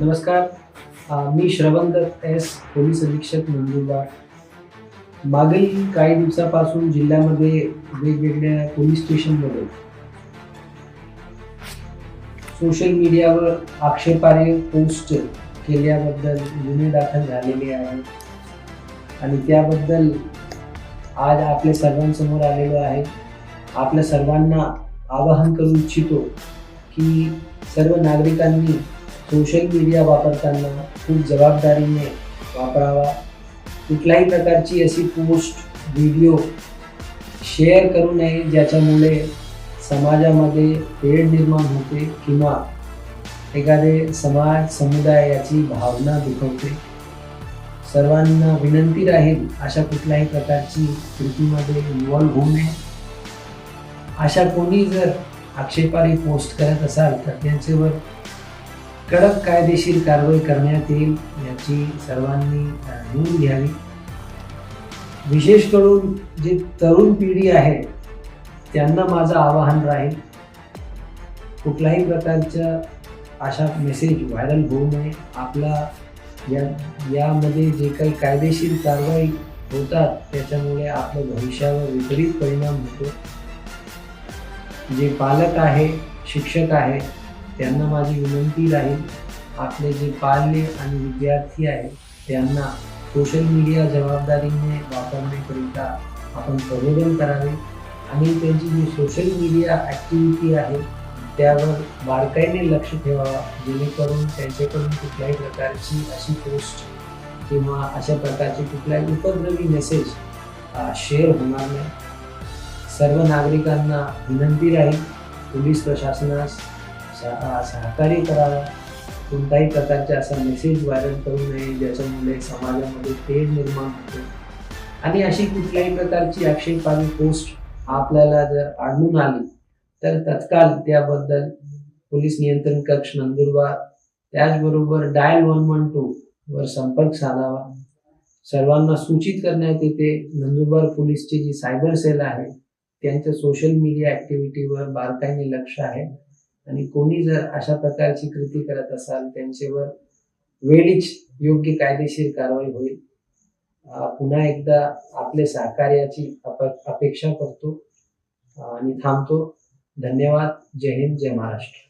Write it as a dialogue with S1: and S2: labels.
S1: नमस्कार. मी श्रवण Datta S police अधीक्षक नंदुरबार. मागील काही दिवसापासून जिल्ह्यामध्ये वेगवेगळ्या पोलीस स्टेशनमध्ये सोशल मीडियावर आक्षेपार्ह पोस्ट केल्याबद्दल गुन्हे दाखल झालेले आहेत. आणि त्याबद्दल आज आपल्या सर्वांसमोर आलेलो आहे. आपल्या सर्वांना आवाहन करू इच्छितो की सर्व नागरिकांनी सोशल मीडिया वापरताना खूप जबाबदारीने वापरावा. कुठल्याही प्रकारची अशी पोस्ट व्हिडिओ शेअर करू नये ज्याच्यामुळे समाजामध्ये वेळ निर्माण होते किंवा एखादे समाज समुदाय याची भावना दुखवते. सर्वांना विनंती राहील अशा कुठल्याही प्रकारची कृतीमध्ये इन्वॉल्व्ह होऊ नये. अशा कोणी जर आक्षेपारी पोस्ट करत असाल तर त्यांच्यावर कडक कायदेशीर कारवाई करण्यात येईल याची सर्वांनी नोंद घ्यावी. विशेष करून जी तरुण पिढी आहे त्यांना माझं आवाहन राहील कुठल्याही प्रकारच्या अशा मेसेज व्हायरल होऊ नये. आपला या यामध्ये जे काही कायदेशीर कारवाई होतात त्याच्यामुळे आपल्या भविष्यावर विपरीत परिणाम होतो. जे पालक आहे शिक्षक आहे त्यांना माझी विनंती राहील आपले जे पाल्य आणि विद्यार्थी आहेत त्यांना सोशल मीडिया जबाबदारीने वापरण्याकरिता आपण प्रबोधन करावे. आणि त्यांची जी सोशल मीडिया ॲक्टिव्हिटी आहे त्यावर बारकाईने लक्ष ठेवावा जेणेकरून त्यांच्याकडून कुठल्याही प्रकारची अशी पोस्ट किंवा अशा प्रकारचे कुठल्याही उपद्रवी मेसेज शेअर होणार नाही. सर्व नागरिकांना विनंती राहील पोलीस प्रशासनास सहकारी सहकार्य करावा. कोणत्याही प्रकारचे असा मेसेज व्हायरल करू नये ज्याच्यामुळे समाजामध्ये तेढ निर्माण होते. आणि अशी कुठल्याही प्रकारची आक्षेपार्ह पोस्ट आपल्याला जर आढळून आली तर तत्काळ त्याबद्दल पोलीस नियंत्रण कक्ष नंदुरबार त्याचबरोबर डायल वन वन टू वर संपर्क साधावा. सर्वांना सूचित करण्यात येते नंदुरबार पोलीसची जी सायबर सेल आहे त्यांच्या सोशल मीडिया ऍक्टिव्हिटीवर बारकाईने लक्ष आहे. आणि कोणी जर अशा प्रकारची कृती करत असाल त्यांच्यावर वेळीच योग्य कायदेशीर कारवाई होईल. पुन्हा एकदा आपले सहकार्याची अप अपेक्षा करतो आणि थांबतो. धन्यवाद. जय हिंद जय महाराष्ट्र.